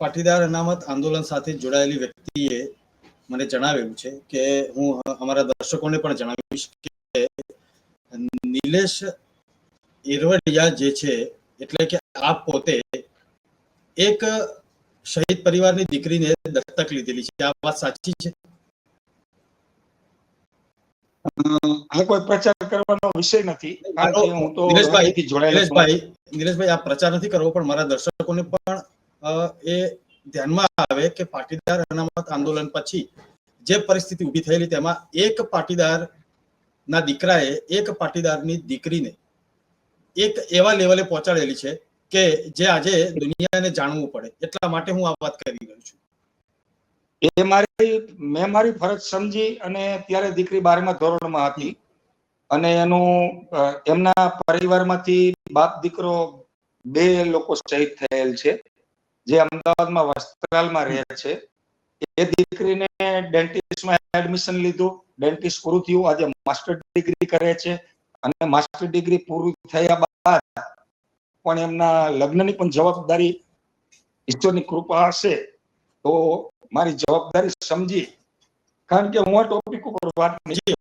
પાટીદાર અનામત આંદોલન સાથે જોડાયેલી વ્યક્તિએ મને જણાવેલું છે કે હું અમારા દર્શકોને પણ જણાવીશ કે નિલેશ એરવડિયા જે છે એટલે કે આપ પોતે એક શહીદ પરિવારની દીકરીને દત્તક લીધેલી છે. આ વાત સાચી છે? આ કોઈ પ્રચાર કરવાનો વિષય નથી. હું તો નિલેશભાઈ. નિલેશભાઈ નિલેશભાઈ આ પ્રચાર નથી કરવો પણ મારા દર્શકોને પણ એ ધ્યાનમાં આવે કે પાટીદાર અનામત આંદોલન પછી જે પરિસ્થિતિ ઊભી થયેલી તેમાં એક પાટીદાર ના દીકરાએ એક પાટીદારની દીકરીને એક એવા લેવલે પહોંચાડેલી છે કે જે આજે દુનિયાને જાણવું પડે. એટલા માટે હું આ વાત કરી રહ્યો છું. એ મારી, મેં મારી ફરજ સમજી અને ત્યારે દીકરી બારમા ધોરણમાં હતી અને એનું એમના પરિવારમાંથી બાપ દીકરો બે લોકો શહીદ થયેલ છે. જે અમદાવાદમાં વસ્ત્રાલમાં રહે છે, એ દીકરીને ડેન્ટિસ્ટમાં એડમિશન લીધું. ડેન્ટિસ્ટ પૂરું થયું. આજે માસ્ટર ડિગ્રી કરે છે. અને માસ્ટર ડિગ્રી પૂરી થયા બાદ પણ એમના લગ્નની પણ જવાબદારી ઈશ્વરની કૃપા હશે, તો મારી જવાબદારી સમજી. કારણ કે હું આ ટોપિક ઉપર વાત નહીં